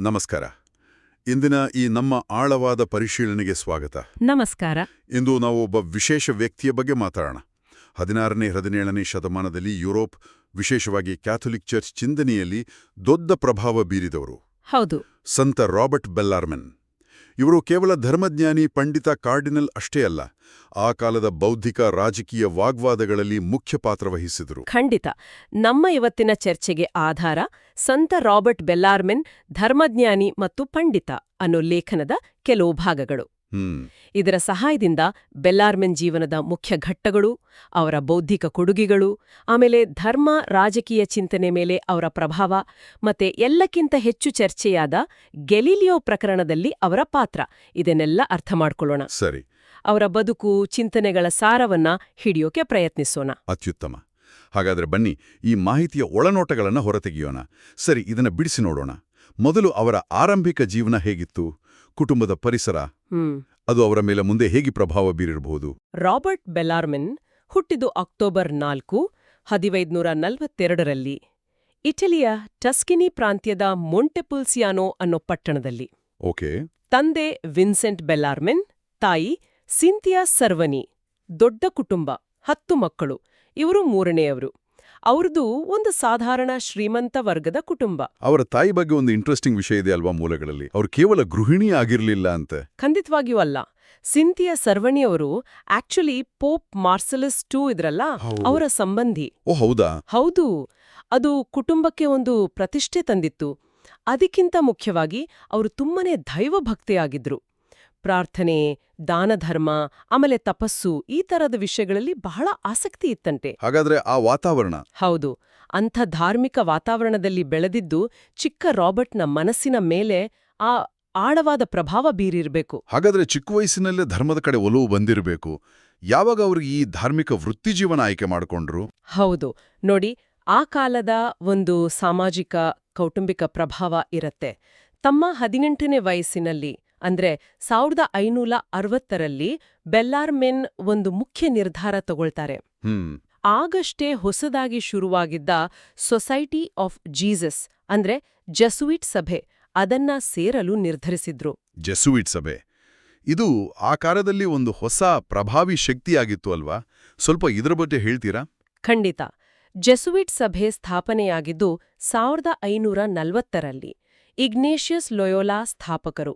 ನಮಸ್ಕಾರ. ಇಂದಿನ ಈ ನಮ್ಮ ಆಳವಾದ ಪರಿಶೀಲನೆಗೆ ಸ್ವಾಗತ. ನಮಸ್ಕಾರ. ಇಂದು ನಾವು ಒಬ್ಬ ವಿಶೇಷ ವ್ಯಕ್ತಿಯ ಬಗ್ಗೆ ಮಾತಾಡೋಣ. ಹದಿನಾರನೇ ಹದಿನೇಳನೇ ಶತಮಾನದಲ್ಲಿ ಯುರೋಪ್ ವಿಶೇಷವಾಗಿ ಕ್ಯಾಥೊಲಿಕ್ ಚರ್ಚ್ ಚಿಂತನೆಯಲ್ಲಿ ದೊಡ್ಡ ಪ್ರಭಾವ ಬೀರಿದವರು. ಹೌದು. ಸಂತ ರಾಬರ್ಟ್ ಬೆಲ್ಲಾರ್ಮೆನ್. ಇವರು ಕೇವಲ ಧರ್ಮಜ್ಞಾನಿ, ಪಂಡಿತ, ಕಾರ್ಡಿನಲ್ ಅಷ್ಟೇ ಅಲ್ಲ, ಆ ಕಾಲದ ಬೌದ್ಧಿಕ, ರಾಜಕೀಯ ವಾಗ್ವಾದಗಳಲ್ಲಿ ಮುಖ್ಯ ಪಾತ್ರ ವಹಿಸಿದರು. ಖಂಡಿತ. ನಮ್ಮ ಇವತ್ತಿನ ಚರ್ಚೆಗೆ ಆಧಾರ ಸಂತ ರಾಬರ್ಟ್ ಬೆಲ್ಲಾರ್ಮೆನ್, ಧರ್ಮಜ್ಞಾನಿ ಮತ್ತು ಪಂಡಿತ ಅನ್ನೋ ಲೇಖನದ ಕೆಲವು ಭಾಗಗಳು. ಇದರ ಸಹಾಯದಿಂದ ಬೆಲ್ಲಾರ್ಮೆನ್ ಜೀವನದ ಮುಖ್ಯ ಘಟ್ಟಗಳು ಅವರ ಬೌದ್ಧಿಕ ಕೊಡುಗೆಗಳು ಆಮೇಲೆ ಧರ್ಮ ರಾಜಕೀಯ ಚಿಂತನೆ ಮೇಲೆ ಅವರ ಪ್ರಭಾವ ಮತ್ತೆ ಎಲ್ಲಕ್ಕಿಂತ ಹೆಚ್ಚು ಚರ್ಚೆಯಾದ ಗೆಲಿಲಿಯೋ ಪ್ರಕರಣದಲ್ಲಿ ಅವರ ಪಾತ್ರ. ಇದನ್ನೆಲ್ಲ ಅರ್ಥ ಮಾಡಿಕೊಳ್ಳೋಣ. ಸರಿ. ಅವರ ಬದುಕು ಚಿಂತನೆಗಳ ಸಾರವನ್ನ ಹಿಡಿಯೋಕೆ ಪ್ರಯತ್ನಿಸೋಣ. ಅತ್ಯುತ್ತಮ. ಹಾಗಾದ್ರೆ ಬನ್ನಿ ಈ ಮಾಹಿತಿಯ ಒಳನೋಟಗಳನ್ನು ಹೊರತೆಗೆಯೋಣ. ಸರಿ ಇದನ್ನ ಬಿಡಿಸಿ ನೋಡೋಣ. ಮೊದಲು ಅವರ ಆರಂಭಿಕ ಜೀವನ ಹೇಗಿತ್ತು? ಕುಟುಂಬದ ಪರಿಸರ? ಅದು ಅವರ ಮೇಲೆ ಮುಂದೆ ಹೇಗೆ ಪ್ರಭಾವ ಬೀರಿರಬಹುದು? ರಾಬರ್ಟ್ ಬೆಲಾರ್ಮಿನ್ ಹುಟ್ಟಿದು ಅಕ್ಟೋಬರ್ ನಾಲ್ಕು ಹದಿವೈದ್ನೂರ ನಲವತ್ತೆರಡರಲ್ಲಿ ಇಟಲಿಯ ಟಸ್ಕಿನಿ ಪ್ರಾಂತ್ಯದ ಮೊಂಟೆಪುಲ್ಸಿಯಾನೋ ಅನ್ನೋ ಪಟ್ಟಣದಲ್ಲಿ. ಓಕೆ. ತಂದೆ ವಿನ್ಸೆಂಟ್ ಬೆಲ್ಲಾರ್ಮೆನ್ ತಾಯಿ ಸಿಂಥಿಯಾ ಸರ್ವನಿ ದೊಡ್ಡ ಕುಟುಂಬ ಹತ್ತು ಮಕ್ಕಳು ಇವರು ಮೂರನೆಯವರು. ಅವ್ರದ್ದು ಒಂದು ಸಾಧಾರಣ ಶ್ರೀಮಂತ ವರ್ಗದ ಕುಟುಂಬ. ಅವರ ತಾಯಿ ಬಗ್ಗೆ ಒಂದು ಇಂಟ್ರೆಸ್ಟಿಂಗ್ ವಿಷಯ ಇದೆ ಅಲ್ವಾ ಮೂಲಗಳಲ್ಲಿ? ಅವರು ಕೇವಲ ಗೃಹಿಣಿ ಆಗಿರ್ಲಿಲ್ಲ ಅಂತ. ಖಂಡಿತವಾಗಿಯೂ ಅಲ್ಲ. ಸಿಂಥಿಯಾ ಸರ್ವಣಿಯವರು ಆಕ್ಚುಲಿ ಪೋಪ್ ಮಾರ್ಸಲಿಸ್ ಟೂ ಇದ್ರಲ್ಲ. ಅವರ ಸಂಬಂಧಿ. ಓ ಹೌದಾ? ಹೌದು. ಅದು ಕುಟುಂಬಕ್ಕೆ ಒಂದು ಪ್ರತಿಷ್ಠೆ ತಂದಿತ್ತು. ಅದಕ್ಕಿಂತ ಮುಖ್ಯವಾಗಿ ಅವರು ತುಂಬನೇ ದೈವಭಕ್ತಿಯಾಗಿದ್ರು. ಪ್ರಾರ್ಥನೆ ದಾನಧರ್ಮ ಆಮೇಲೆ ತಪಸ್ಸು ಈ ತರದ ವಿಷಯಗಳಲ್ಲಿ ಬಹಳ ಆಸಕ್ತಿ ಇತ್ತಂತೆ. ಹಾಗಾದ್ರೆ ಆ ವಾತಾವರಣ? ಹೌದು. ಅಂಥ ಧಾರ್ಮಿಕ ವಾತಾವರಣದಲ್ಲಿ ಬೆಳೆದಿದ್ದು ಚಿಕ್ಕ ರಾಬರ್ಟ್ನ ಮನಸ್ಸಿನ ಮೇಲೆ ಆ ಆಳವಾದ ಪ್ರಭಾವ ಬೀರಿರಬೇಕು. ಹಾಗಾದ್ರೆ ಚಿಕ್ಕ ವಯಸ್ಸಿನಲ್ಲೇ ಧರ್ಮದ ಕಡೆ ಒಲವು ಬಂದಿರಬೇಕು. ಯಾವಾಗ ಅವ್ರಿಗೆ ಈ ಧಾರ್ಮಿಕ ವೃತ್ತಿಜೀವನ ಆಯ್ಕೆ ಮಾಡಿಕೊಂಡ್ರು? ಹೌದು. ನೋಡಿ ಆ ಕಾಲದ ಒಂದು ಸಾಮಾಜಿಕ ಕೌಟುಂಬಿಕ ಪ್ರಭಾವ ಇರತ್ತೆ. ತಮ್ಮ ಹದಿನೆಂಟನೇ ವಯಸ್ಸಿನಲ್ಲಿ ಅಂದ್ರೆ ಸಾವಿರದ ಐನೂರ ಅರವತ್ತರಲ್ಲಿ ಬೆಲ್ಲಾರ್ಮೆನ್ ಒಂದು ಮುಖ್ಯ ನಿರ್ಧಾರ ತಗೊಳ್ತಾರೆ. ಆಗಷ್ಟೇ ಹೊಸದಾಗಿ ಶುರುವಾಗಿದ್ದ ಸೊಸೈಟಿ ಆಫ್ ಜೀಸಸ್ ಅಂದ್ರೆ ಜಸುವಿಟ್ ಸಭೆ ಅದನ್ನ ಸೇರಲು ನಿರ್ಧರಿಸಿದ್ರು. ಜಸುವಿಟ್ ಸಭೆ. ಇದು ಆ ಕಾಲದಲ್ಲಿ ಒಂದು ಹೊಸ ಪ್ರಭಾವಿ ಶಕ್ತಿಯಾಗಿತ್ತು ಅಲ್ವಾ? ಸ್ವಲ್ಪ ಇದರ ಬಗ್ಗೆ ಹೇಳ್ತೀರಾ? ಖಂಡಿತ. ಜೆಸುಯಿಟ್ ಸಭೆ ಸ್ಥಾಪನೆಯಾಗಿದ್ದು ಸಾವಿರದ ಐನೂರ ನಲವತ್ತರಲ್ಲಿ ಇಗ್ನೇಷಿಯಸ್ ಲೊಯೋಲಾ ಸ್ಥಾಪಕರು.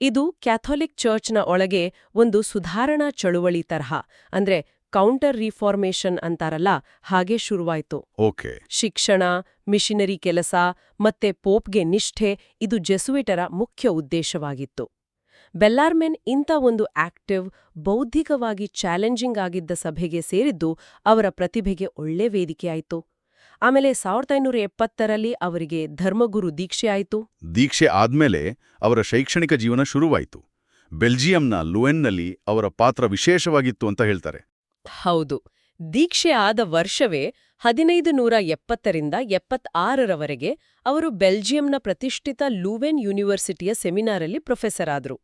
ಇದು ಕ್ಯಾಥೋಲಿಕ್ ಚರ್ಚ್ನ ಒಳಗೆ ಒಂದು ಸುಧಾರಣಾ ಚಳುವಳಿ ತರಹ ಅಂದ್ರೆ ಕೌಂಟರ್ ರಿಫಾರ್ಮೇಷನ್ ಅಂತಾರಲ್ಲ ಹಾಗೆ ಶುರುವಾಯ್ತು. ಓಕೆ. ಶಿಕ್ಷಣ ಮಿಷನರಿ ಕೆಲಸ ಮತ್ತೆ ಪೋಪ್ಗೆ ನಿಷ್ಠೆ ಇದು ಜೆಸುವಿಟರ ಮುಖ್ಯ ಉದ್ದೇಶವಾಗಿತ್ತು. ಬೆಲ್ಲಾರ್ಮೆನ್ ಇಂಥ ಒಂದು ಆಕ್ಟಿವ್ ಬೌದ್ಧಿಕವಾಗಿ ಚಾಲೆಂಜಿಂಗ್ ಆಗಿದ್ದ ಸಭೆಗೆ ಸೇರಿದ್ದು ಅವರ ಪ್ರತಿಭೆಗೆ ಒಳ್ಳೆ ವೇದಿಕೆಯಾಯಿತು. ಆಮೇಲೆ ಸಾವಿರದ ಐನೂರ ಎಪ್ಪತ್ತರಲ್ಲಿ ಅವರಿಗೆ ಧರ್ಮಗುರು ದೀಕ್ಷೆ ಆಯಿತು. ದೀಕ್ಷೆ ಆದ್ಮೇಲೆ ಅವರ ಶೈಕ್ಷಣಿಕ ಜೀವನ ಶುರುವಾಯಿತು. ಬೆಲ್ಜಿಯಂನ ಲುವೆನ್ನಲ್ಲಿ ಅವರ ಪಾತ್ರ ವಿಶೇಷವಾಗಿತ್ತು ಅಂತ ಹೇಳ್ತಾರೆ. ಹೌದು. ದೀಕ್ಷೆ ಆದ ವರ್ಷವೇ ಹದಿನೈದು ನೂರ ಎಪ್ಪತ್ತರಿಂದ ಎಪ್ಪತ್ತಾರರವರೆಗೆ ಅವರು ಬೆಲ್ಜಿಯಂನ ಪ್ರತಿಷ್ಠಿತ ಲೂವೆನ್ ಯೂನಿವರ್ಸಿಟಿಯ ಸೆಮಿನಾರಲ್ಲಿ ಪ್ರೊಫೆಸರ್ ಆದ್ರು.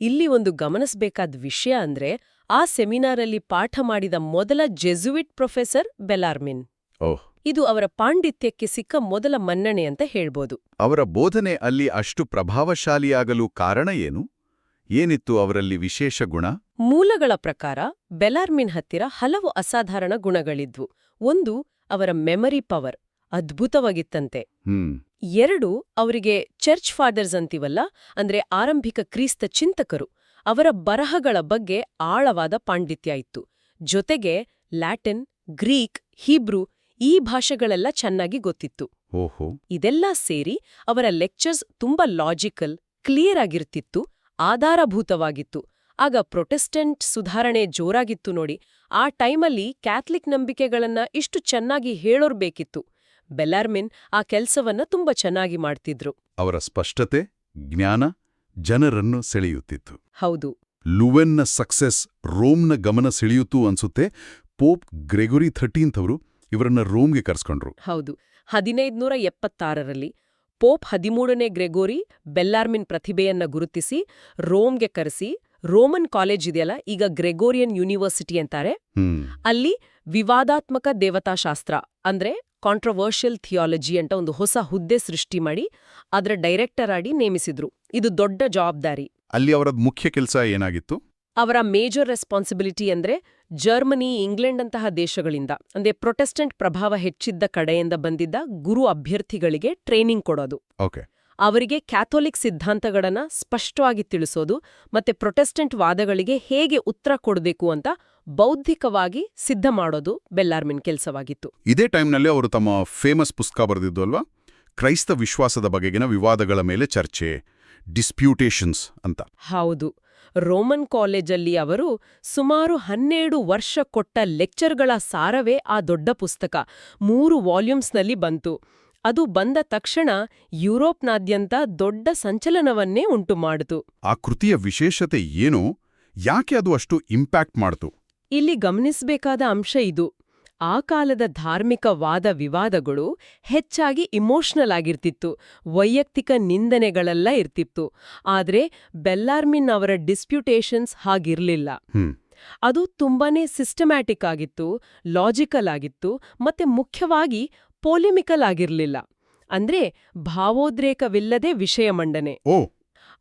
ಇಲ್ಲಿ ಒಂದು ಗಮನಿಸಬೇಕಾದ ವಿಷಯ ಅಂದ್ರೆ ಆ ಸೆಮಿನಾರಲ್ಲಿ ಪಾಠ ಮಾಡಿದ ಮೊದಲ ಜೆಸುವಿಟ್ ಪ್ರೊಫೆಸರ್ ಬೆಲಾರ್ಮಿನ್. ಓಹ್. ಇದು ಅವರ ಪಾಂಡಿತ್ಯಕ್ಕೆ ಸಿಕ್ಕ ಮೊದಲ ಮನ್ನಣೆ ಅಂತ ಹೇಳ್ಬೋದು. ಅವರ ಬೋಧನೆ ಅಲ್ಲಿ ಅಷ್ಟು ಪ್ರಭಾವಶಾಲಿಯಾಗಲು ಕಾರಣ ಏನು? ಏನಿತ್ತು ಅವರಲ್ಲಿ ವಿಶೇಷ ಗುಣ? ಮೂಲಗಳ ಪ್ರಕಾರ ಬೆಲಾರ್ಮಿನ್ ಹತ್ತಿರ ಹಲವು ಅಸಾಧಾರಣ ಗುಣಗಳಿದ್ವು. ಒಂದು ಅವರ ಮೆಮರಿ ಪವರ್ ಅದ್ಭುತವಾಗಿತ್ತಂತೆ. ಎರಡು ಅವರಿಗೆ ಚರ್ಚ್ ಫಾದರ್ಸ್ ಅಂತಿವಲ್ಲ ಅಂದ್ರೆ ಆರಂಭಿಕ ಕ್ರಿಸ್ತ ಚಿಂತಕರು ಅವರ ಬರಹಗಳ ಬಗ್ಗೆ ಆಳವಾದ ಪಾಂಡಿತ್ಯ ಇತ್ತು. ಜೊತೆಗೆ ಲ್ಯಾಟಿನ್ ಗ್ರೀಕ್ ಹೀಬ್ರೂ ಈ ಭಾಷೆಗಳೆಲ್ಲ ಚೆನ್ನಾಗಿ ಗೊತ್ತಿತ್ತು. ಓಹೋ. ಇದೆಲ್ಲ ಸೇರಿ ಅವರ ಲೆಕ್ಚರ್ಸ್ ತುಂಬಾ ಲಾಜಿಕಲ್ ಕ್ಲಿಯರ್ ಆಗಿರ್ತಿತ್ತು ಆಧಾರಭೂತವಾಗಿತ್ತು. ಆಗ ಪ್ರೊಟೆಸ್ಟೆಂಟ್ ಸುಧಾರಣೆ ಜೋರಾಗಿತ್ತು ನೋಡಿ ಆ ಟೈಮಲ್ಲಿ ಕ್ಯಾಥಲಿಕ್ ನಂಬಿಕೆಗಳನ್ನ ಇಷ್ಟು ಚೆನ್ನಾಗಿ ಹೇಳೋರ್ ಬೇಕಿತ್ತು. ಬೆಲಾರ್ಮಿನ್ ಆ ಕೆಲಸವನ್ನ ತುಂಬಾ ಚೆನ್ನಾಗಿ ಮಾಡ್ತಿದ್ರು. ಅವರ ಸ್ಪಷ್ಟತೆ ಜ್ಞಾನ ಜನರನ್ನು ಸೆಳೆಯುತ್ತಿತ್ತು. ಹೌದು. ಲುವೆನ್ನ ಸಕ್ಸೆಸ್ ರೋಮ್ನ ಗಮನ ಸೆಳೆಯುತ್ತು ಅನ್ಸುತ್ತೆ. ಪೋಪ್ ಗ್ರೆಗೊರಿ ಥರ್ಟೀನ್ತ್ ಅವರು ಇವರನ್ನ ರೋಮ್ಗೆ ಕರೆಸ್ಕೊಂಡ್ರು. ಹೌದು. ಹದಿನೈದುನೂರ ಎಪ್ಪತ್ತಾರರಲ್ಲಿ ಪೋಪ್ ಹದಿಮೂರನೇ ಗ್ರೆಗೋರಿ ಬೆಲ್ಲಾರ್ಮಿನ್ ಪ್ರತಿಭೆಯನ್ನ ಗುರುತಿಸಿ ರೋಮ್ಗೆ ಕರೆಸಿ ರೋಮನ್ ಕಾಲೇಜ್ ಇದೆಯಲ್ಲ ಈಗ ಗ್ರೆಗೋರಿಯನ್ ಯೂನಿವರ್ಸಿಟಿ ಅಂತಾರೆ. ಅಲ್ಲಿ ವಿವಾದಾತ್ಮಕ ದೇವತಾಶಾಸ್ತ್ರ ಅಂದ್ರೆ ಕಾಂಟ್ರವರ್ಷಿಯಲ್ ಥಿಯಾಲಜಿ ಅಂತ ಒಂದು ಹೊಸ ಹುದ್ದೆ ಸೃಷ್ಟಿ ಮಾಡಿ ಅದರ ಡೈರೆಕ್ಟರ್ ಆಗಿ ನೇಮಿಸಿದ್ರು. ಇದು ದೊಡ್ಡ ಜವಾಬ್ದಾರಿ. ಅಲ್ಲಿ ಅವರ ಮುಖ್ಯ ಕೆಲಸ ಏನಾಗಿತ್ತು? ಅವರ ಮೇಜರ್ ರೆಸ್ಪಾನ್ಸಿಬಿಲಿಟಿ ಅಂದ್ರೆ ಜರ್ಮನಿ ಇಂಗ್ಲೆಂಡ್ ಅಂತಹ ದೇಶಗಳಿಂದ ಅಂದ್ರೆ ಪ್ರೊಟೆಸ್ಟೆಂಟ್ ಪ್ರಭಾವ ಹೆಚ್ಚಿದ್ದ ಕಡೆಯಿಂದ ಬಂದಿದ್ದ ಗುರು ಅಭ್ಯರ್ಥಿಗಳಿಗೆ ಟ್ರೈನಿಂಗ್ ಕೊಡೋದು. ಓಕೆ ಅವರಿಗೆ ಕ್ಯಾಥೋಲಿಕ್ ಸಿದ್ಧಾಂತಗಳನ್ನ ಸ್ಪಷ್ಟವಾಗಿ ತಿಳಿಸೋದು ಮತ್ತೆ ಪ್ರೊಟೆಸ್ಟೆಂಟ್ ವಾದಗಳಿಗೆ ಹೇಗೆ ಉತ್ತರ ಕೊಡಬೇಕು ಅಂತ ಬೌದ್ಧಿಕವಾಗಿ ಸಿದ್ಧ ಮಾಡೋದು ಬೆಲ್ಲಾರ್ಮಿನ್ ಕೆಲಸವಾಗಿತ್ತು. ಇದೇ ಟೈಮ್ನಲ್ಲಿ ಅವರು ತಮ್ಮ ಫೇಮಸ್ ಪುಸ್ತಕ ಬರೆದಿದ್ದು ಅಲ್ವಾ? ಕ್ರೈಸ್ತ ವಿಶ್ವಾಸದ ಬಗೆಗಿನ ವಿವಾದಗಳ ಮೇಲೆ ಚರ್ಚೆ ಡಿಸ್ಪ್ಯೂಟೇಷನ್ಸ್ ಅಂತ. ಹೌದು. ರೋಮನ್ ಕಾಲೇಜಲ್ಲಿ ಅವರು ಸುಮಾರು ಹನ್ನೆರಡು ವರ್ಷ ಕೊಟ್ಟ ಲೆಕ್ಚರ್ಗಳ ಸಾರವೇ ಆ ದೊಡ್ಡ ಪುಸ್ತಕ. ಮೂರು ವಾಲ್ಯೂಮ್ಸ್ನಲ್ಲಿ ಬಂತು. ಅದು ಬಂದ ತಕ್ಷಣ ಯುರೋಪ್ನಾದ್ಯಂತ ದೊಡ್ಡ ಸಂಚಲನವನ್ನೇ ಉಂಟು ಮಾಡಿತು. ಆ ಕೃತಿಯ ವಿಶೇಷತೆ ಏನು? ಯಾಕೆ ಅದು ಅಷ್ಟು ಇಂಪ್ಯಾಕ್ಟ್ ಮಾಡ್ತು? ಇಲ್ಲಿ ಗಮನಿಸಬೇಕಾದ ಅಂಶ ಇದು. ಆ ಕಾಲದ ಧಾರ್ಮಿಕ ವಾದ ವಿವಾದಗಳು ಹೆಚ್ಚಾಗಿ ಇಮೋಷನಲ್ ಆಗಿರ್ತಿತ್ತು ವೈಯಕ್ತಿಕ ನಿಂದನೆಗಳೆಲ್ಲ ಇರ್ತಿತ್ತು. ಆದರೆ ಬೆಲ್ಲಾರ್ಮಿನ್ ಅವರ ಡಿಸ್ಪ್ಯೂಟೇಷನ್ಸ್ ಹಾಗಿರಲಿಲ್ಲ. ಅದು ತುಂಬಾನೇ ಸಿಸ್ಟಮ್ಯಾಟಿಕ್ ಆಗಿತ್ತು ಲಾಜಿಕಲ್ ಆಗಿತ್ತು ಮತ್ತೆ ಮುಖ್ಯವಾಗಿ ಪೋಲಿಮಿಕಲ್ ಆಗಿರಲಿಲ್ಲ. ಅಂದ್ರೆ ಭಾವೋದ್ರೇಕವಿಲ್ಲದೆ ವಿಷಯ ಮಂಡನೆ.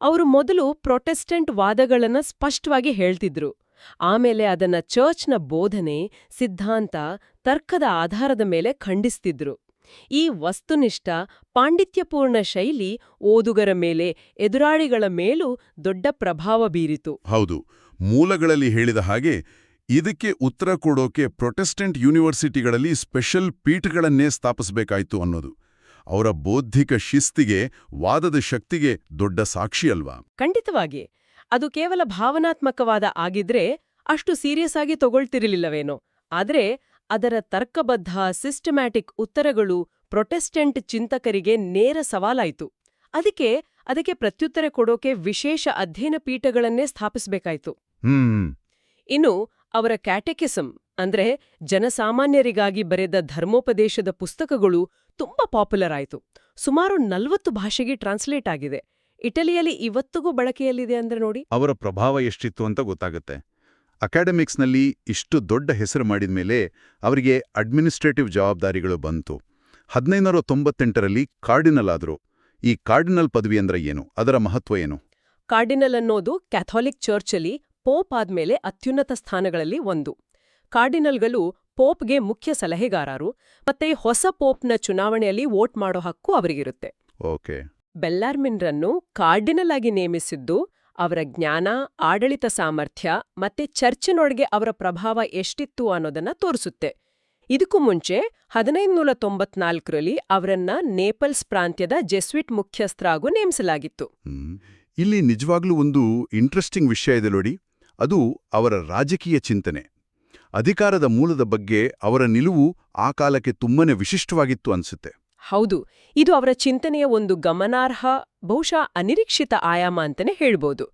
ಅವರು ಮೊದಲು ಪ್ರೊಟೆಸ್ಟೆಂಟ್ ವಾದಗಳನ್ನ ಸ್ಪಷ್ಟವಾಗಿ ಹೇಳ್ತಿದ್ರು. ಆಮೇಲೆ ಅದನ್ನ ಚರ್ಚ್ನ ಬೋಧನೆ ಸಿದ್ಧಾಂತ ತರ್ಕದ ಆಧಾರದ ಮೇಲೆ ಖಂಡಿಸ್ತಿದ್ರು. ಈ ವಸ್ತುನಿಷ್ಠ ಪಾಂಡಿತ್ಯಪೂರ್ಣ ಶೈಲಿ ಓದುಗರ ಮೇಲೆ ಎದುರಾಳಿಗಳ ಮೇಲೂ ದೊಡ್ಡ ಪ್ರಭಾವ ಬೀರಿತು. ಹೌದು. ಮೂಲಗಳಲ್ಲಿ ಹೇಳಿದ ಹಾಗೆ ಇದಕ್ಕೆ ಉತ್ತರ ಕೊಡೋಕೆ ಪ್ರೊಟೆಸ್ಟೆಂಟ್ ಯೂನಿವರ್ಸಿಟಿಗಳಲ್ಲಿ ಸ್ಪೆಷಲ್ ಪೀಠಗಳನ್ನೇ ಸ್ಥಾಪಿಸಬೇಕಾಯಿತು ಅನ್ನೋದು. ಅವರ ಬೌದ್ಧಿಕ ಶಿಸ್ತಿಗೆ ವಾದದ ಶಕ್ತಿಗೆ ದೊಡ್ಡ ಸಾಕ್ಷಿ ಅಲ್ವಾ? ಖಂಡಿತವಾಗಿ. ಅದು ಕೇವಲ ಭಾವನಾತ್ಮಕವಾದ ಆಗಿದ್ರೆ ಅಷ್ಟು ಸೀರಿಯಸ್ ಆಗಿ ತಗೊಳ್ತಿರಲಿಲ್ಲವೇನೋ. ಆದ್ರೆ ಅದರ ತರ್ಕಬದ್ಧ ಸಿಸ್ಟಮ್ಯಾಟಿಕ್ ಉತ್ತರಗಳು ಪ್ರೊಟೆಸ್ಟೆಂಟ್ ಚಿಂತಕರಿಗೆ ನೇರ ಸವಾಲಾಯಿತು. ಅದಕ್ಕೆ ಅದಕ್ಕೆ ಪ್ರತ್ಯುತ್ತರ ಕೊಡೋಕೆ ವಿಶೇಷ ಅಧ್ಯಯನ ಪೀಠಗಳನ್ನೇ ಸ್ಥಾಪಿಸಬೇಕಾಯಿತು. ಇನ್ನು ಅವರ ಕ್ಯಾಟೆಕಿಸಮ್ ಅಂದ್ರೆ ಜನಸಾಮಾನ್ಯರಿಗಾಗಿ ಬರೆದ ಧರ್ಮೋಪದೇಶದ ಪುಸ್ತಕಗಳು ತುಂಬಾ ಪಾಪ್ಯುಲರ್ ಆಯಿತು. ಸುಮಾರು ನಲ್ವತ್ತು ಭಾಷೆಗೆ ಟ್ರಾನ್ಸ್ಲೇಟ್ ಆಗಿದೆ. ಇಟಲಿಯಲ್ಲಿ ಇವತ್ತಿಗೂ ಬಳಕೆಯಲ್ಲಿದೆ ಅಂದ್ರೆ ನೋಡಿ. ಅವರ ಪ್ರಭಾವ ಎಷ್ಟಿತ್ತು ಅಂತ ಗೊತ್ತಾಗುತ್ತೆ. ಅಕಾಡೆಮಿಕ್ಸ್ನಲ್ಲಿ ಇಷ್ಟು ದೊಡ್ಡ ಹೆಸರು ಮಾಡಿದ ಮೇಲೆ ಅವರಿಗೆ ಅಡ್ಮಿನಿಸ್ಟ್ರೇಟಿವ್ ಜವಾಬ್ದಾರಿಗಳು ಬಂತು. ಹದಿನೈನೂರ ತೊಂಬತ್ತೆಂಟರಲ್ಲಿ ಕಾರ್ಡಿನಲ್ ಆದರು. ಈ ಕಾರ್ಡಿನಲ್ ಪದವಿ ಅಂದ್ರೆ ಏನು? ಅದರ ಮಹತ್ವ ಏನು? ಕಾರ್ಡಿನಲ್ ಅನ್ನೋದು ಕ್ಯಾಥೋಲಿಕ್ ಚರ್ಚಲ್ಲಿ ಪೋಪ್ ಆದ್ಮೇಲೆ ಅತ್ಯುನ್ನತ ಸ್ಥಾನಗಳಲ್ಲಿ ಒಂದು. ಕಾರ್ಡಿನಲ್ಗಳು ಪೋಪ್ಗೆ ಮುಖ್ಯ ಸಲಹೆಗಾರರು ಮತ್ತೆ ಹೊಸ ಪೋಪ್ನ ಚುನಾವಣೆಯಲ್ಲಿ ವೋಟ್ ಮಾಡೋ ಹಕ್ಕು ಅವರಿಗಿರುತ್ತೆ. ಓಕೆ. ಬೆಲ್ಲಾರ್ಮಿನ್ರನ್ನು ಕಾರ್ಡಿನಲ್ ಆಗಿ ನೇಮಿಸಿದ್ದು, ಅವರ ಜ್ಞಾನ, ಆಡಳಿತ ಸಾಮರ್ಥ್ಯ ಮತ್ತೆ ಚರ್ಚಿನೊಳಗೆ ಅವರ ಪ್ರಭಾವ ಎಷ್ಟಿತ್ತು ಅನ್ನೋದನ್ನ ತೋರಿಸುತ್ತೆ. ಇದಕ್ಕೂ ಮುಂಚೆ ಹದಿನೈದುನೂರ ತೊಂಬತ್ನಾಲ್ಕರಲ್ಲಿ ಅವರನ್ನ ನೇಪಲ್ಸ್ ಪ್ರಾಂತ್ಯದ ಜೆಸ್ವಿಟ್ ಮುಖ್ಯಸ್ಥರಾಗೂ ನೇಮಿಸಲಾಗಿತ್ತು. ಇಲ್ಲಿ ನಿಜವಾಗ್ಲೂ ಒಂದು ಇಂಟ್ರೆಸ್ಟಿಂಗ್ ವಿಷಯ ಇದೆ ನೋಡಿ, ಅದು ಅವರ ರಾಜಕೀಯ ಚಿಂತನೆ. ಅಧಿಕಾರದ ಮೂಲದ ಬಗ್ಗೆ ಅವರ ನಿಲುವು ಆ ಕಾಲಕ್ಕೆ ತುಂಬನೇ ವಿಶಿಷ್ಟವಾಗಿತ್ತು ಅನ್ಸುತ್ತೆ. ಹೌದು ಇದು ಅವರ ಚಿಂತನೆಯ ಒಂದು ಗಮನಾರ್ಹ ಬಹುಶಃ ಅನಿರೀಕ್ಷಿತ ಆಯಾಮ ಅಂತಲೇ ಹೇಳ್ಬೋದು.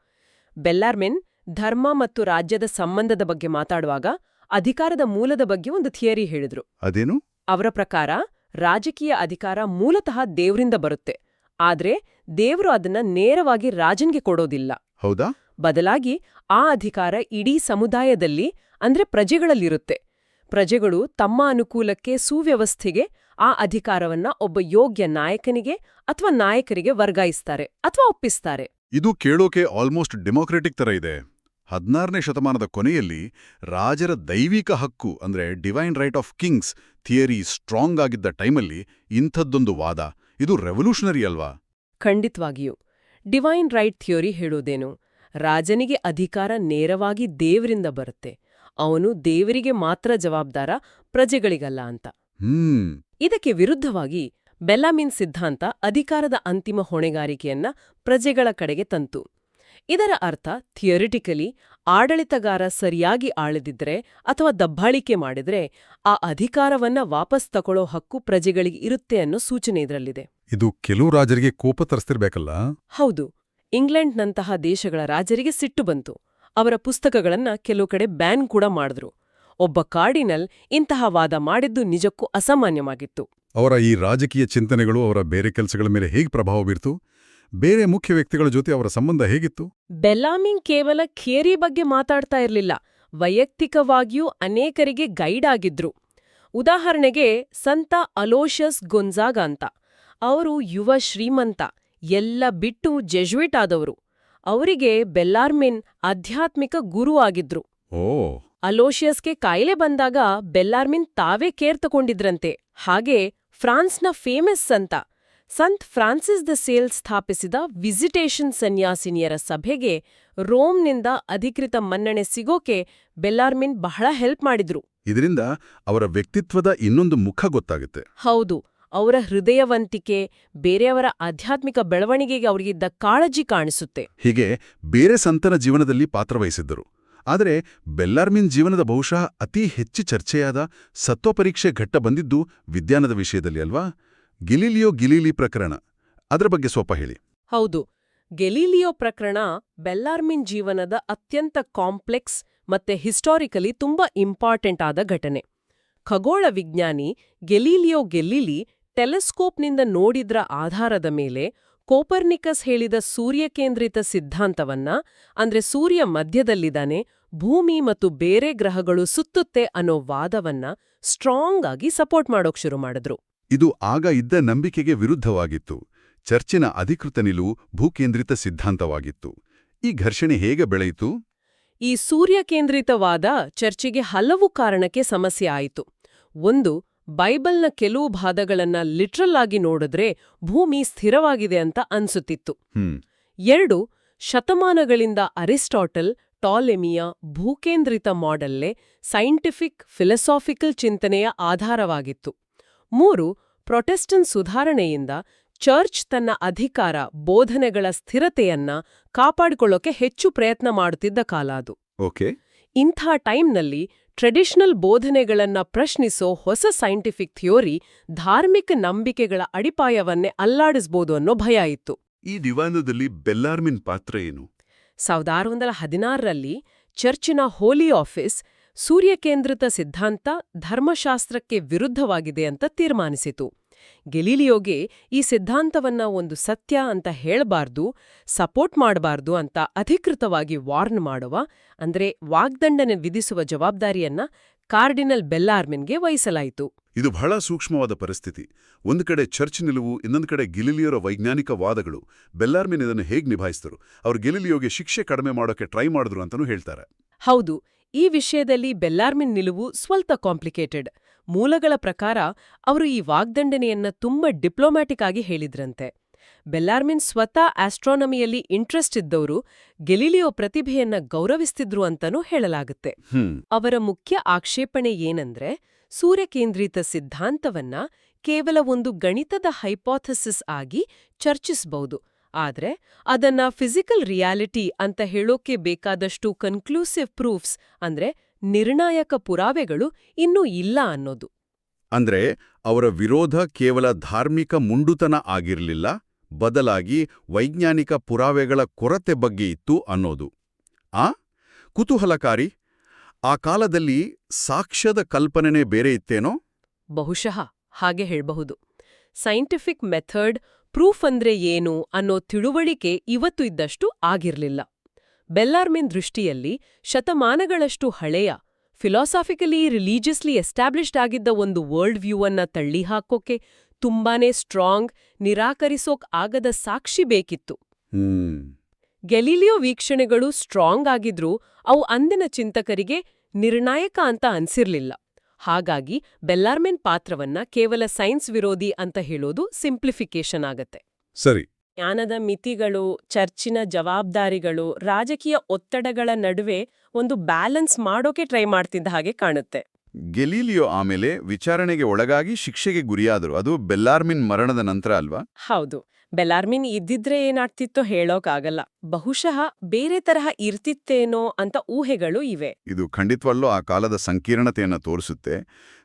ಬೆಲ್ಲಾರ್ಮೆನ್ ಧರ್ಮ ಮತ್ತು ರಾಜ್ಯದ ಸಂಬಂಧದ ಬಗ್ಗೆ ಮಾತಾಡುವಾಗ ಅಧಿಕಾರದ ಮೂಲದ ಬಗ್ಗೆ ಒಂದು ಥಿಯರಿ ಹೇಳಿದ್ರು. ಅದೇನು? ಅವರ ಪ್ರಕಾರ ರಾಜಕೀಯ ಅಧಿಕಾರ ಮೂಲತಃ ದೇವ್ರಿಂದ ಬರುತ್ತೆ ಆದ್ರೆ ದೇವರು ಅದನ್ನ ನೇರವಾಗಿ ರಾಜನ್ಗೆ ಕೊಡೋದಿಲ್ಲ. ಹೌದಾ? ಬದಲಾಗಿ ಆ ಅಧಿಕಾರ ಇಡೀ ಸಮುದಾಯದಲ್ಲಿ ಅಂದ್ರೆ ಪ್ರಜೆಗಳಲ್ಲಿರುತ್ತೆ. ಪ್ರಜೆಗಳು ತಮ್ಮ ಅನುಕೂಲಕ್ಕೆ ಸುವ್ಯವಸ್ಥೆಗೆ ಆ ಅಧಿಕಾರವನ್ನ ಒಬ್ಬ ಯೋಗ್ಯ ನಾಯಕನಿಗೆ ಅಥವಾ ನಾಯಕರಿಗೆ ವರ್ಗಾಯಿಸ್ತಾರೆ ಅಥವಾ ಒಪ್ಪಿಸ್ತಾರೆ. ಇದು ಕೇಳೋಕೆ ಆಲ್ಮೋಸ್ಟ್ ಡೆಮೋಕ್ರೆಟಿಕ್ ತರ ಇದೆ. ಹದಿನಾರನೇ ಶತಮಾನದ ಕೊನೆಯಲ್ಲಿ ರಾಜರ ದೈವಿಕ ಹಕ್ಕು ಅಂದ್ರೆ divine right of kings theory strong ಆಗಿದ್ದ ಟೈಮಲ್ಲಿ ಇಂಥದ್ದೊಂದು ವಾದ. ಇದು ರೆವಲ್ಯೂಷನರಿ ಅಲ್ವಾ? ಖಂಡಿತವಾಗಿಯೂ. ಡಿವೈನ್ ರೈಟ್ ಥಿಯೋರಿ ಹೇಳೋದೇನು? ರಾಜನಿಗೆ ಅಧಿಕಾರ ನೇರವಾಗಿ ದೇವರಿಂದ ಬರುತ್ತೆ. ಅವನು ದೇವರಿಗೆ ಮಾತ್ರ ಜವಾಬ್ದಾರ ಪ್ರಜೆಗಳಿಗಲ್ಲ ಅಂತ. ಹ್ಮ್. ಇದಕ್ಕೆ ವಿರುದ್ಧವಾಗಿ ಬೆಲ್ಲಾಮಿನ್ ಸಿದ್ಧಾಂತ ಅಧಿಕಾರದ ಅಂತಿಮ ಹೊಣೆಗಾರಿಕೆಯನ್ನ ಪ್ರಜೆಗಳ ಕಡೆಗೆ ತಂತು. ಇದರ ಅರ್ಥ ಥಿಯರಿಟಿಕಲಿ ಆಡಳಿತಗಾರ ಸರಿಯಾಗಿ ಆಳದಿದ್ರೆ ಅಥವಾ ದಬ್ಬಾಳಿಕೆ ಮಾಡಿದ್ರೆ ಆ ಅಧಿಕಾರವನ್ನ ವಾಪಸ್ ತಗೊಳ್ಳೋ ಹಕ್ಕು ಪ್ರಜೆಗಳಿಗೆ ಇರುತ್ತೆ ಅನ್ನೋ ಸೂಚನೆ ಇದರಲ್ಲಿದೆ. ಇದು ಕೆಲವು ರಾಜರಿಗೆ ಕೋಪ ತರಿಸ್ತಿರ್ಬೇಕಲ್ಲ? ಹೌದು. ಇಂಗ್ಲೆಂಡ್ನಂತಹ ದೇಶಗಳ ರಾಜರಿಗೆ ಸಿಟ್ಟು ಬಂತು. ಅವರ ಪುಸ್ತಕಗಳನ್ನ ಕೆಲವು ಕಡೆ ಬ್ಯಾನ್ ಕೂಡ ಮಾಡಿದ್ರು. ಒಬ್ಬ ಕಾರ್ಡಿನಲ್ ಇಂತಹ ವಾದ ಮಾಡಿದ್ದು ನಿಜಕ್ಕೂ ಅಸಾಮಾನ್ಯವಾಗಿತ್ತು. ಅವರ ಈ ರಾಜಕೀಯ ಚಿಂತನೆಗಳು ಅವರ ಬೇರೆ ಕೆಲಸಗಳ ಮೇಲೆ ಹೇಗೆ ಪ್ರಭಾವ ಬೀರ್ತು? ಬೇರೆ ಮುಖ್ಯ ವ್ಯಕ್ತಿಗಳ ಜೊತೆ ಅವರ ಸಂಬಂಧ ಹೇಗಿತ್ತು? ಬೆಲ್ಲಾಮಿನ್ ಕೇವಲ ಖೇರಿ ಬಗ್ಗೆ ಮಾತಾಡ್ತಾ ಇರಲಿಲ್ಲ. ವೈಯಕ್ತಿಕವಾಗಿಯೂ ಅನೇಕರಿಗೆ ಗೈಡ್ ಆಗಿದ್ರು. ಉದಾಹರಣೆಗೆ ಸಂತ ಅಲೋಷಸ್ ಗೊಂಜಾಗ ಅಂತ. ಅವರು ಯುವ ಶ್ರೀಮಂತ ಎಲ್ಲ ಬಿಟ್ಟು ಜೆಜ್ವಿಟ್ ಆದವರು. ಅವರಿಗೆ ಬೆಲ್ಲಾರ್ಮಿನ್ ಆಧ್ಯಾತ್ಮಿಕ ಗುರು ಆಗಿದ್ರು. ಓ ಅಲೋಷಿಯಸ್ಗೆ ಕಾಯಿಲೆ ಬಂದಾಗ ಬೆಲ್ಲಾರ್ಮಿನ್ ತಾವೇ ಕೇರ್ ತಗೊಂಡಿದ್ರಂತೆ. ಹಾಗೆ ಫ್ರಾನ್ಸ್ನ ಫೇಮಸ್ ಸಂತ ಸಂತ್ ಫ್ರಾನ್ಸಿಸ್ ದ ಸೇಲ್ ಸ್ಥಾಪಿಸಿದ ವಿಸಿಟೇಷನ್ ಸನ್ಯಾಸಿನಿಯರ ಸಭೆಗೆ ರೋಮ್ನಿಂದ ಅಧಿಕೃತ ಮನ್ನಣೆ ಸಿಗೋಕೆ ಬೆಲ್ಲಾರ್ಮಿನ್ ಬಹಳ ಹೆಲ್ಪ್ ಮಾಡಿದ್ರು. ಇದರಿಂದ ಅವರ ವ್ಯಕ್ತಿತ್ವದ ಇನ್ನೊಂದು ಮುಖ ಗೊತ್ತಾಗುತ್ತೆ. ಹೌದು ಅವರ ಹೃದಯವಂತಿಕೆ ಬೇರೆಯವರ ಆಧ್ಯಾತ್ಮಿಕ ಬೆಳವಣಿಗೆಗೆ ಅವರಿಗಿದ್ದ ಕಾಳಜಿ ಕಾಣಿಸುತ್ತೆ. ಹೀಗೆ ಬೇರೆ ಸಂತನ ಜೀವನದಲ್ಲಿ ಪಾತ್ರವಹಿಸಿದ್ದರು. ಆದರೆ ಬೆಲ್ಲಾರ್ಮಿನ್ ಜೀವನದ ಬಹುಶಃ ಅತಿ ಹೆಚ್ಚು ಚರ್ಚೆಯಾದ ಸತ್ವಪರೀಕ್ಷೆ ಘಟ್ಟ ಬಂದಿದ್ದು ವಿಜ್ಞಾನದ ವಿಷಯದಲ್ಲಿ ಅಲ್ವಾ? ಗಿಲಿಲಿಯೋ ಗಿಲಿಲಿ ಪ್ರಕರಣ. ಅದರ ಬಗ್ಗೆ ಸ್ವಲ್ಪ ಹೇಳಿ. ಹೌದು. ಗೆಲೀಲಿಯೋ ಪ್ರಕರಣ ಬೆಲ್ಲಾರ್ಮಿನ್ ಜೀವನದ ಅತ್ಯಂತ ಕಾಂಪ್ಲೆಕ್ಸ್ ಮತ್ತೆ ಹಿಸ್ಟಾರಿಕಲಿ ತುಂಬಾ ಇಂಪಾರ್ಟೆಂಟ್ ಆದ ಘಟನೆ. ಖಗೋಳ ವಿಜ್ಞಾನಿ ಗೆಲೀಲಿಯೋ ಗೆಲೀಲಿ ಟೆಲಿಸ್ಕೋಪ್ನಿಂದ ನೋಡಿದ್ರ ಆಧಾರದ ಮೇಲೆ ಕೋಪರ್ನಿಕಸ್ ಹೇಳಿದ ಸೂರ್ಯಕೇಂದ್ರಿತ ಸಿದ್ಧಾಂತವನ್ನ ಅಂದ್ರೆ ಸೂರ್ಯ ಮಧ್ಯದಲ್ಲಿದ್ದಾನೆ ಭೂಮಿ ಮತ್ತು ಬೇರೆ ಗ್ರಹಗಳು ಸುತ್ತುತ್ತೆ ಅನ್ನೋ ವಾದವನ್ನ ಸ್ಟ್ರಾಂಗ್ ಆಗಿ ಸಪೋರ್ಟ್ ಮಾಡೋಕ್ ಶುರು ಮಾಡಿದ್ರು. ಇದು ಆಗ ಇದ್ದ ನಂಬಿಕೆಗೆ ವಿರುದ್ಧವಾಗಿತ್ತು. ಚರ್ಚಿನ ಅಧಿಕೃತ ನಿಲುವು ಭೂಕೇಂದ್ರಿತ ಸಿದ್ಧಾಂತವಾಗಿತ್ತು. ಈ ಘರ್ಷಣೆ ಹೇಗೆ ಬೆಳೆಯಿತು? ಈ ಸೂರ್ಯಕೇಂದ್ರಿತವಾದ ಚರ್ಚಿಗೆ ಹಲವು ಕಾರಣಕ್ಕೆ ಸಮಸ್ಯೆ ಆಯಿತು. ಒಂದು ಬೈಬಲ್ನ ಕೆಲವು ಭಾಗಗಳನ್ನ ಲಿಟ್ರಲ್ ಆಗಿ ನೋಡಿದ್ರೆ ಭೂಮಿ ಸ್ಥಿರವಾಗಿದೆ ಅಂತ ಅನ್ಸುತ್ತಿತ್ತು. ಎರಡು ಶತಮಾನಗಳಿಂದ ಅರಿಸ್ಟಾಟಲ್ ಟಾಲೆಮಿಯ ಭೂಕೇಂದ್ರಿತ ಮಾಡೆಲ್ಲೇ ಸೈಂಟಿಫಿಕ್ ಫಿಲಸಾಫಿಕಲ್ ಚಿಂತನೆಯ ಆಧಾರವಾಗಿತ್ತು. ಮೂರು ಪ್ರೊಟೆಸ್ಟನ್ ಸುಧಾರಣೆಯಿಂದ ಚರ್ಚ್ ತನ್ನ ಅಧಿಕಾರ ಬೋಧನೆಗಳ ಸ್ಥಿರತೆಯನ್ನ ಕಾಪಾಡಿಕೊಳ್ಳೋಕೆ ಹೆಚ್ಚು ಪ್ರಯತ್ನ ಮಾಡುತ್ತಿದ್ದ ಕಾಲ ಅದು. ಓಕೆ. ಇಂಥ ಟೈಮ್ನಲ್ಲಿ ಟ್ರೆಡಿಷನಲ್ ಬೋಧನೆಗಳನ್ನ ಪ್ರಶ್ನಿಸೋ ಹೊಸ ಸೈಂಟಿಫಿಕ್ ಥಿಯೋರಿ ಧಾರ್ಮಿಕ ನಂಬಿಕೆಗಳ ಅಡಿಪಾಯವನ್ನೇ ಅಲ್ಲಾಡಿಸಬಹುದು ಅನ್ನೋ ಭಯ ಇತ್ತು. ಈ ದಿವಾನದಲ್ಲಿ ಬೆಲ್ಲಾರ್ಮಿನ್ ಪಾತ್ರ ಏನು? ಸಾವಿರದ ಆರುವಂದರ ಹದಿನಾರರಲ್ಲಿ ಚರ್ಚಿನ ಹೋಲಿ ಆಫೀಸ್ ಸೂರ್ಯಕೇಂದ್ರಿತ ಸಿದ್ಧಾಂತ ಧರ್ಮಶಾಸ್ತ್ರಕ್ಕೆ ವಿರುದ್ಧವಾಗಿದೆ ಅಂತ ತೀರ್ಮಾನಿಸಿತು. ಗೆಲೀಲಿಯೋಗೆ ಈ ಸಿದ್ಧಾಂತವನ್ನ ಒಂದು ಸತ್ಯ ಅಂತ ಹೇಳಬಾರ್ದು ಸಪೋರ್ಟ್ ಮಾಡಬಾರ್ದು ಅಂತ ಅಧಿಕೃತವಾಗಿ ವಾರ್ನ್ ಮಾಡುವ ಅಂದ್ರೆ ವಾಗ್ದಂಡನೆ ವಿಧಿಸುವ ಜವಾಬ್ದಾರಿಯನ್ನ ಕಾರ್ಡಿನಲ್ ಬೆಲ್ಲಾರ್ಮಿನ್ಗೆ ವಹಿಸಲಾಯಿತು. ಇದು ಬಹಳ ಸೂಕ್ಷ್ಮವಾದ ಪರಿಸ್ಥಿತಿ. ಒಂದು ಕಡೆ ಚರ್ಚ್ ನಿಲುವು ಇನ್ನೊಂದು ಕಡೆ ಗಿಲಿಲಿಯೋರ ವೈಜ್ಞಾನಿಕ ವಾದಗಳು. ಬೆಲ್ಲಾರ್ಮಿನ್ ಇದನ್ನು ಹೇಗೆ ನಿಭಾಯಿಸಿದರು? ಅವರು ಗಿಲಿಲಿಯೋಗೆ ಶಿಕ್ಷೆ ಕಡಿಮೆ ಮಾಡೋಕೆ ಟ್ರೈ ಮಾಡಿದ್ರು ಅಂತಲೂ ಹೇಳ್ತಾರೆ. ಹೌದು. ಈ ವಿಷಯದಲ್ಲಿ ಬೆಲ್ಲಾರ್ಮಿನ್ ನಿಲುವು ಸ್ವಲ್ಪ ಕಾಂಪ್ಲಿಕೇಟೆಡ್. ಮೂಲಗಳ ಪ್ರಕಾರ ಅವರು ಈ ವಾಗ್ದಂಡನೆಯನ್ನ ತುಂಬಾ ಡಿಪ್ಲೊಮ್ಯಾಟಿಕ್ ಆಗಿ ಹೇಳಿದ್ರಂತೆ. ಬೆಲ್ಲಾರ್ಮಿನ್ ಸ್ವತಃ ಆಸ್ಟ್ರಾನಮಿಯಲ್ಲಿ ಇಂಟ್ರೆಸ್ಟ್ ಇದ್ದವರು ಗೆಲಿಲಿಯೋ ಪ್ರತಿಭೆಯನ್ನ ಗೌರವಿಸ್ತಿದ್ರು ಅಂತನೂ ಹೇಳಲಾಗುತ್ತೆ. ಅವರ ಮುಖ್ಯ ಆಕ್ಷೇಪಣೆ ಏನಂದ್ರೆ ಸೂರ್ಯಕೇಂದ್ರಿತ ಸಿದ್ಧಾಂತವನ್ನ ಕೇವಲ ಒಂದು ಗಣಿತದ ಹೈಪೋಥಸಿಸ್ ಆಗಿ ಚರ್ಚಿಸಬಹುದು ಆದ್ರೆ ಅದನ್ನ ಫಿಸಿಕಲ್ ರಿಯಾಲಿಟಿ ಅಂತ ಹೇಳೋಕೆ ಬೇಕಾದಷ್ಟು ಕನ್ಕ್ಲೂಸಿವ್ ಪ್ರೂಫ್ಸ್ ಅಂದ್ರೆ ನಿರ್ಣಾಯಕ ಪುರಾವೆಗಳು ಇನ್ನೂ ಇಲ್ಲ ಅನ್ನೋದು. ಅಂದ್ರೆ ಅವರ ವಿರೋಧ ಕೇವಲ ಧಾರ್ಮಿಕ ಮುಂಡುತನ ಆಗಿರಲಿಲ್ಲ ಬದಲಾಗಿ ವೈಜ್ಞಾನಿಕ ಪುರಾವೆಗಳ ಕೊರತೆ ಬಗ್ಗೆ ಇತ್ತು ಅನ್ನೋದು. ಆ? ಕುತೂಹಲಕಾರಿ. ಆ ಕಾಲದಲ್ಲಿ ಸಾಕ್ಷ್ಯದ ಕಲ್ಪನೆನೇ ಬೇರೆ ಇತ್ತೇನೋ? ಬಹುಶಃ ಹಾಗೆ ಹೇಳಬಹುದು. ಸೈಂಟಿಫಿಕ್ ಮೆಥಡ್ ಪ್ರೂಫ್ ಅಂದ್ರೆ ಏನು ಅನ್ನೋ ತಿಳುವಳಿಕೆ ಇವತ್ತು ಇದ್ದಷ್ಟು ಆಗಿರ್ಲಿಲ್ಲ. ಬೆಲ್ಲಾರ್ಮಿನ್ ದೃಷ್ಟಿಯಲ್ಲಿ ಶತಮಾನಗಳಷ್ಟು ಹಳೆಯ ಫಿಲಾಸಾಫಿಕಲಿ ರಿಲೀಜಿಯಸ್ಲಿ ಎಸ್ಟಾಬ್ಲಿಷ್ಡ್ ಆಗಿದ್ದ ಒಂದು ವರ್ಲ್ಡ್ ವ್ಯೂವನ್ನ ತಳ್ಳಿ ಹಾಕೋಕೆ ತುಂಬಾನೇ ಸ್ಟ್ರಾಂಗ್ ನಿರಾಕರಿಸೋಕ್ ಆಗದ ಸಾಕ್ಷಿ ಬೇಕಿತ್ತು. ಗೆಲೀಲಿಯೋ ವೀಕ್ಷಣೆಗಳು ಸ್ಟ್ರಾಂಗ್ ಆಗಿದ್ರೂ ಅವು ಅಂದಿನ ಚಿಂತಕರಿಗೆ ನಿರ್ಣಾಯಕ ಅಂತ ಅನ್ಸಿರ್ಲಿಲ್ಲ. ಹಾಗಾಗಿ ಬೆಲ್ಲಾರ್ಮೆನ್ ಪಾತ್ರವನ್ನ ಕೇವಲ ಸೈನ್ಸ್ ವಿರೋಧಿ ಅಂತ ಹೇಳೋದು ಸಿಂಪ್ಲಿಫಿಕೇಶನ್ ಆಗತ್ತೆ. ಸರಿ. ಜ್ಞಾನದ ಮಿತಿಗಳು ಚರ್ಚಿನ ಜವಾಬ್ದಾರಿಗಳು ರಾಜಕೀಯ ಒತ್ತಡಗಳ ನಡುವೆ ಒಂದು ಬ್ಯಾಲೆನ್ಸ್ ಮಾಡೋಕೆ ಟ್ರೈ ಮಾಡ್ತಿದ್ದ ಹಾಗೆ ಕಾಣುತ್ತೆ. ಗೆಲೀಲಿಯೋ ಆಮೇಲೆ ವಿಚಾರಣೆಗೆ ಒಳಗಾಗಿ ಶಿಕ್ಷೆಗೆ ಗುರಿಯಾದರು. ಅದು ಬೆಲ್ಲಾರ್ಮಿನ್ ಮರಣದ ನಂತರ ಅಲ್ವಾ? ಹೌದು. ಬೆಲಾರ್ಮಿನ್ ಇದ್ದಿದ್ರೆ ಏನಾಗ್ತಿತ್ತೋ ಹೇಳೋಕಾಗಲ್ಲ. ಬಹುಶಃ ಬೇರೆ ತರಹ ಇರ್ತಿತ್ತೇನೋ ಅಂತ ಊಹೆಗಳು ಇವೆ. ಇದು ಖಂಡಿತವಲ್ಲೂ ಆ ಕಾಲದ ಸಂಕೀರ್ಣತೆಯನ್ನು ತೋರಿಸುತ್ತೆ.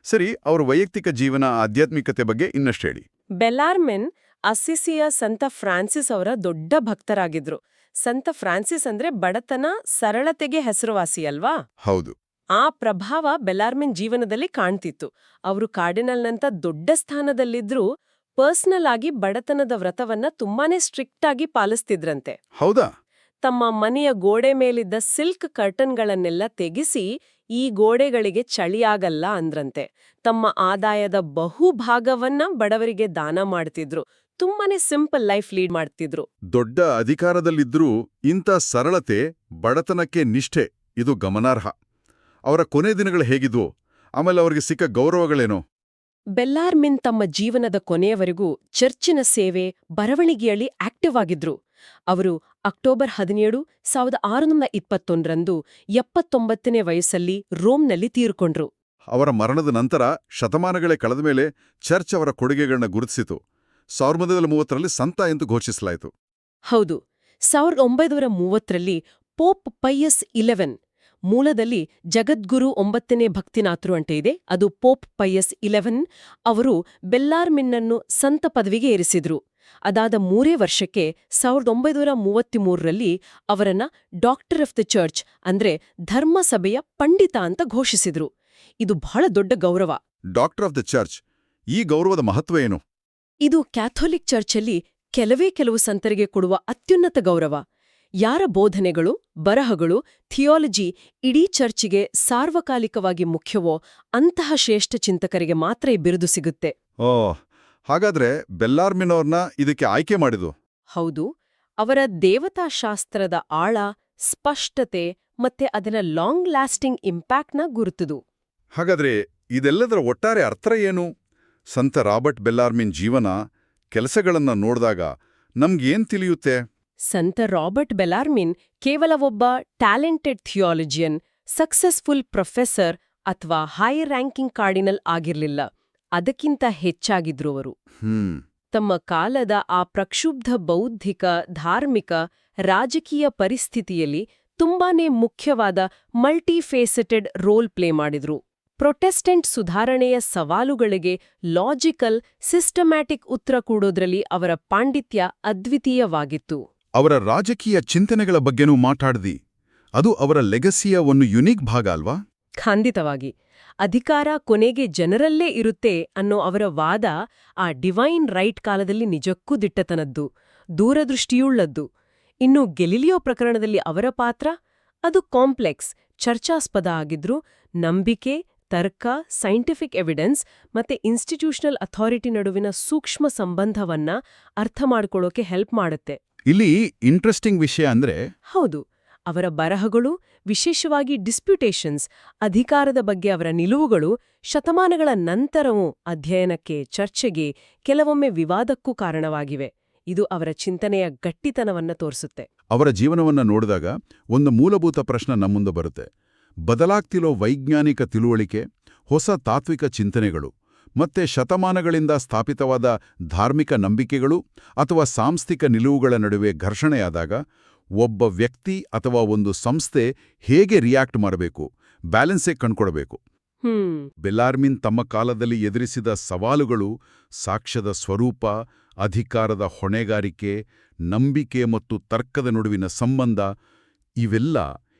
ಸರಿ ಅವರ ವೈಯಕ್ತಿಕ ಜೀವನ ಆಧ್ಯಾತ್ಮಿಕತೆ ಬಗ್ಗೆ ಇನ್ನಷ್ಟು ಹೇಳಿ. ಬೆಲಾರ್ಮೆನ್ ಅಸಿಸಿಯ ಸಂತ ಫ್ರಾನ್ಸಿಸ್ ಅವರ ದೊಡ್ಡ ಭಕ್ತರಾಗಿದ್ರು. ಸಂತ ಫ್ರಾನ್ಸಿಸ್ ಅಂದ್ರೆ ಬಡತನ ಸರಳತೆಗೆ ಹೆಸರುವಾಸಿ ಅಲ್ವಾ? ಹೌದು. ಆ ಪ್ರಭಾವ ಬೆಲಾರ್ಮೆನ್ ಜೀವನದಲ್ಲಿ ಕಾಣ್ತಿತ್ತು. ಅವರು ಕಾರ್ಡಿನಲ್ನಂತ ದೊಡ್ಡ ಸ್ಥಾನದಲ್ಲಿದ್ರೂ ಪರ್ಸನಲ್ ಆಗಿ ಬಡತನದ ವ್ರತವನ್ನ ತುಂಬಾನೇ ಸ್ಟ್ರಿಕ್ಟ್ ಆಗಿ ಪಾಲಿಸ್ತಿದ್ರಂತೆ. ಹೌದಾ? ತಮ್ಮ ಮನೆಯ ಗೋಡೆ ಮೇಲಿದ್ದ ಸಿಲ್ಕ್ ಕರ್ಟನ್ಗಳನ್ನೆಲ್ಲ ತೆಗೆಸಿ ಈ ಗೋಡೆಗಳಿಗೆ ಚಳಿಯಾಗಲ್ಲ ಅಂದ್ರಂತೆ. ತಮ್ಮ ಆದಾಯದ ಬಹುಭಾಗವನ್ನ ಬಡವರಿಗೆ ದಾನ ಮಾಡ್ತಿದ್ರು. ತುಂಬಾನೇ ಸಿಂಪಲ್ ಲೈಫ್ ಲೀಡ್ ಮಾಡ್ತಿದ್ರು. ದೊಡ್ಡ ಅಧಿಕಾರದಲ್ಲಿದ್ರೂ ಇಂಥ ಸರಳತೆ ಬಡತನಕ್ಕೆ ನಿಷ್ಠೆ ಇದು ಗಮನಾರ್ಹ. ಅವರ ಕೊನೆ ದಿನಗಳು ಹೇಗಿದ್ವು? ಆಮೇಲೆ ಅವರಿಗೆ ಸಿಕ್ಕ ಗೌರವಗಳೇನು? ಬೆಲ್ಲಾರ್ಮಿನ್ ತಮ್ಮ ಜೀವನದ ಕೊನೆಯವರೆಗೂ ಚರ್ಚಿನ ಸೇವೆ ಬರವಣಿಗೆಯಲ್ಲಿ ಆಕ್ಟಿವ್ ಆಗಿದ್ರು. ಅವರು ಅಕ್ಟೋಬರ್ ಹದಿನೇಳು ಸಾವಿರದ ಆರುನೂರ ಇಪ್ಪತ್ತೊಂದರಂದು ಎಪ್ಪತ್ತೊಂಬತ್ತನೇ ವಯಸ್ಸಲ್ಲಿ ರೋಮ್ನಲ್ಲಿ ತೀರ್ಕೊಂಡ್ರು. ಅವರ ಮರಣದ ನಂತರ ಶತಮಾನಗಳೇ ಕಳೆದ ಮೇಲೆ ಚರ್ಚ್ ಅವರ ಕೊಡುಗೆಗಳನ್ನ ಗುರುತಿಸಿತು. ಸಾವಿರದ ಒಂಬೈನೂರ ಮೂವತ್ತರಲ್ಲಿ ಸಂತ ಎಂದು ಘೋಷಿಸಲಾಯಿತು. ಹೌದು ಸಾವಿರದ ಒಂಬೈನೂರ ಮೂವತ್ತರಲ್ಲಿ ಪೋಪ್ ಪೈಯಸ್ ಇಲೆವೆನ್ ಮೂಲದಲ್ಲಿ ಜಗದ್ಗುರು ಒಂಬತ್ತನೇ ಭಕ್ತಿನಾಥರು ಅಂತ ಇದೆ. ಅದು ಪೋಪ್ ಪೈಯಸ್ ಇಲೆವೆನ್ ಅವರು ಬೆಲ್ಲಾರ್ಮಿನ್ನನ್ನು ಸಂತ ಪದವಿಗೆ ಏರಿಸಿದ್ರು. ಅದಾದ ಮೂರೇ ವರ್ಷಕ್ಕೆ ಸಾವಿರದ ಒಂಬೈನೂರ ಮೂವತ್ತ್ಮೂರರಲ್ಲಿ ಅವರನ್ನ ಡಾಕ್ಟರ್ ಆಫ್ ದ ಚರ್ಚ್ ಅಂದ್ರೆ ಧರ್ಮಸಭೆಯ ಪಂಡಿತ ಅಂತ ಘೋಷಿಸಿದ್ರು. ಇದು ಬಹಳ ದೊಡ್ಡ ಗೌರವ. ಡಾಕ್ಟರ್ ಆಫ್ ದ ಚರ್ಚ್ ಈ ಗೌರವದ ಮಹತ್ವ ಏನು? ಇದು ಕ್ಯಾಥೋಲಿಕ್ ಚರ್ಚಲ್ಲಿ ಕೆಲವೇ ಕೆಲವು ಸಂತರಿಗೆ ಕೊಡುವ ಅತ್ಯುನ್ನತ ಗೌರವ. ಯಾರ ಬೋಧನೆಗಳು ಬರಹಗಳು ಥಿಯಾಲಜಿ ಇಡೀ ಚರ್ಚಿಗೆ ಸಾರ್ವಕಾಲಿಕವಾಗಿ ಮುಖ್ಯವೋ ಅಂತಹ ಶ್ರೇಷ್ಠ ಚಿಂತಕರಿಗೆ ಮಾತ್ರ ಈ ಬಿರುದು ಸಿಗುತ್ತೆ. ಓ ಹಾಗಾದ್ರೆ ಬೆಲ್ಲಾರ್ಮಿನೋರ್ನ ಇದಕ್ಕೆ ಆಯ್ಕೆ ಮಾಡಿದು ಹೌದು ಅವರ ದೇವತಾಶಾಸ್ತ್ರದ ಆಳ ಸ್ಪಷ್ಟತೆ ಮತ್ತೆ ಅದರ ಲಾಂಗ್ ಲಾಸ್ಟಿಂಗ್ ಇಂಪ್ಯಾಕ್ಟ್ನ ಗುರುತುದು. ಹಾಗಾದ್ರೆ ಇದೆಲ್ಲದರ ಒಟ್ಟಾರೆ ಅರ್ಥ ಏನು? ಸಂತ ರಾಬರ್ಟ್ ಬೆಲ್ಲಾರ್ಮಿನ್ ಜೀವನ ಕೆಲಸಗಳನ್ನ ನೋಡಿದಾಗ ನಮ್ಗೇನ್ ತಿಳಿಯುತ್ತೆ? ಸಂತ ರಾಬರ್ಟ್ ಬೆಲಾರ್ಮಿನ್ ಕೇವಲ ಒಬ್ಬ ಟ್ಯಾಲೆಂಟೆಡ್ ಥಿಯಾಲಜಿಯನ್ ಸಕ್ಸಸ್ಫುಲ್ ಪ್ರೊಫೆಸರ್ ಅಥವಾ ಹೈ ರ್ಯಾಂಕಿಂಗ್ ಕಾರ್ಡಿನಲ್ ಆಗಿರ್ಲಿಲ್ಲ. ಅದಕ್ಕಿಂತ ಹೆಚ್ಚಾಗಿದ್ರು ಅವರು. ತಮ್ಮ ಕಾಲದ ಆ ಪ್ರಕ್ಷುಬ್ಧ ಬೌದ್ಧಿಕ ಧಾರ್ಮಿಕ ರಾಜಕೀಯ ಪರಿಸ್ಥಿತಿಯಲ್ಲಿ ತುಂಬಾನೇ ಮುಖ್ಯವಾದ ಮಲ್ಟಿಫೇಸೆಟೆಡ್ ರೋಲ್ ಪ್ಲೇ ಮಾಡಿದ್ರು. ಪ್ರೊಟೆಸ್ಟೆಂಟ್ ಸುಧಾರಣೆಯ ಸವಾಲುಗಳಿಗೆ ಲಾಜಿಕಲ್ ಸಿಸ್ಟಮ್ಯಾಟಿಕ್ ಉತ್ತರ ಕೂಡೋದ್ರಲ್ಲಿ ಅವರ ಪಾಂಡಿತ್ಯ ಅದ್ವಿತೀಯವಾಗಿತ್ತು. ಅವರ ರಾಜಕೀಯ ಚಿಂತನೆಗಳ ಬಗ್ಗೆನೂ ಮಾತಾಡ್ದಿ. ಅದು ಅವರ ಲೆಗಸಿಯ ಒಂದು ಯುನೀಕ್ ಭಾಗ ಅಲ್ವಾ? ಖಂಡಿತವಾಗಿ. ಅಧಿಕಾರ ಕೊನೆಗೆ ಜನರಲ್ಲೇ ಇರುತ್ತೆ ಅನ್ನೋ ಅವರ ವಾದ ಆ ಡಿವೈನ್ ರೈಟ್ ಕಾಲದಲ್ಲಿ ನಿಜಕ್ಕೂ ದಿಟ್ಟತನದ್ದು, ದೂರದೃಷ್ಟಿಯುಳ್ಳದ್ದು. ಇನ್ನು ಗೆಲಿಲಿಯೋ ಪ್ರಕರಣದಲ್ಲಿ ಅವರ ಪಾತ್ರ? ಅದು ಕಾಂಪ್ಲೆಕ್ಸ್, ಚರ್ಚಾಸ್ಪದ ಆಗಿದ್ರೂ ನಂಬಿಕೆ, ತರ್ಕ, ಸೈಂಟಿಫಿಕ್ ಎವಿಡೆನ್ಸ್ ಮತ್ತೆ ಇನ್ಸ್ಟಿಟ್ಯೂಷನಲ್ ಅಥಾರಿಟಿ ನಡುವಿನ ಸೂಕ್ಷ್ಮ ಸಂಬಂಧವನ್ನ ಅರ್ಥ ಮಾಡ್ಕೊಳ್ಳೋಕೆ ಹೆಲ್ಪ್ ಮಾಡುತ್ತೆ. ಇಲ್ಲಿ ಇಂಟ್ರೆಸ್ಟಿಂಗ್ ವಿಷಯ ಅಂದ್ರೆ ಹೌದು ಅವರ ಬರಹಗಳು ವಿಶೇಷವಾಗಿ ಡಿಸ್ಪ್ಯೂಟೇಷನ್ಸ್ ಅಧಿಕಾರದ ಬಗ್ಗೆ ಅವರ ನಿಲುವುಗಳು ಶತಮಾನಗಳ ನಂತರವೂ ಅಧ್ಯಯನಕ್ಕೆ ಚರ್ಚೆಗೆ ಕೆಲವೊಮ್ಮೆ ವಿವಾದಕ್ಕೂ ಕಾರಣವಾಗಿವೆ. ಇದು ಅವರ ಚಿಂತನೆಯ ಗಟ್ಟಿತನವನ್ನ ತೋರಿಸುತ್ತೆ. ಅವರ ಜೀವನವನ್ನ ನೋಡಿದಾಗ ಒಂದು ಮೂಲಭೂತ ಪ್ರಶ್ನೆ ನಮ್ಮುಂದೆ ಬರುತ್ತೆ. ಬದಲಾಗ್ತಿರೋ ವೈಜ್ಞಾನಿಕ ತಿಳುವಳಿಕೆ ಹೊಸ ತಾತ್ವಿಕ ಚಿಂತನೆಗಳು ಮತ್ತೆ ಶತಮಾನಗಳಿಂದ ಸ್ಥಾಪಿತವಾದ ಧಾರ್ಮಿಕ ನಂಬಿಕೆಗಳು ಅಥವಾ ಸಾಂಸ್ಥಿಕ ನಿಲುವುಗಳ ನಡುವೆ ಘರ್ಷಣೆಯಾದಾಗ ಒಬ್ಬ ವ್ಯಕ್ತಿ ಅಥವಾ ಒಂದು ಸಂಸ್ಥೆ ಹೇಗೆ ರಿಯಾಕ್ಟ್ ಮಾಡಬೇಕು ಬ್ಯಾಲೆನ್ಸೇ ಕಂಡ್ಕೊಡಬೇಕು ಬೆಲ್ಲಾರ್ಮಿನ್ ತಮ್ಮ ಕಾಲದಲ್ಲಿ ಎದುರಿಸಿದ ಸವಾಲುಗಳು ಸಾಕ್ಷ್ಯದ ಸ್ವರೂಪ ಅಧಿಕಾರದ ಹೊಣೆಗಾರಿಕೆ ನಂಬಿಕೆ ಮತ್ತು ತರ್ಕದ ನಡುವಿನ ಸಂಬಂಧ ಇವೆಲ್ಲ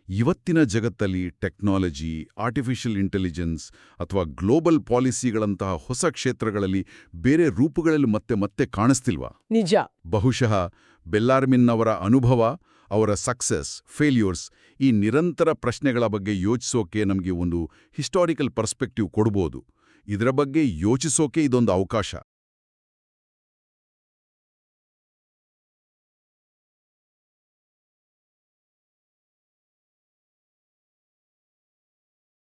ಇವತ್ತಿನ ಜಗತ್ತಲ್ಲಿ ಟೆಕ್ನಾಲಜಿ ಆರ್ಟಿಫಿಷಿಯಲ್ ಇಂಟೆಲಿಜೆನ್ಸ್ ಅಥವಾ ಗ್ಲೋಬಲ್ ಪಾಲಿಸಿಗಳಂತಹ ಹೊಸ ಕ್ಷೇತ್ರಗಳಲ್ಲಿ ಬೇರೆ ರೂಪಗಳಲ್ಲಿ ಮತ್ತೆ ಮತ್ತೆ ಕಾಣಿಸ್ತಿಲ್ವಾ? ನಿಜ. ಬಹುಶಃ ಬೆಲ್ಲಾರ್ಮಿನ್ ಅವರ ಅನುಭವ ಅವರ ಸಕ್ಸಸ್ ಫೇಲ್ಯೂರ್ಸ್ ಈ ನಿರಂತರ ಪ್ರಶ್ನೆಗಳ ಬಗ್ಗೆ ಯೋಚಿಸೋಕೆ ನಮಗೆ ಒಂದು ಹಿಸ್ಟಾರಿಕಲ್ ಪರ್ಸ್ಪೆಕ್ಟಿವ್ ಕೊಡ್ಬೋದು. ಇದರ ಬಗ್ಗೆ ಯೋಚಿಸೋಕೆ ಇದೊಂದು ಅವಕಾಶ.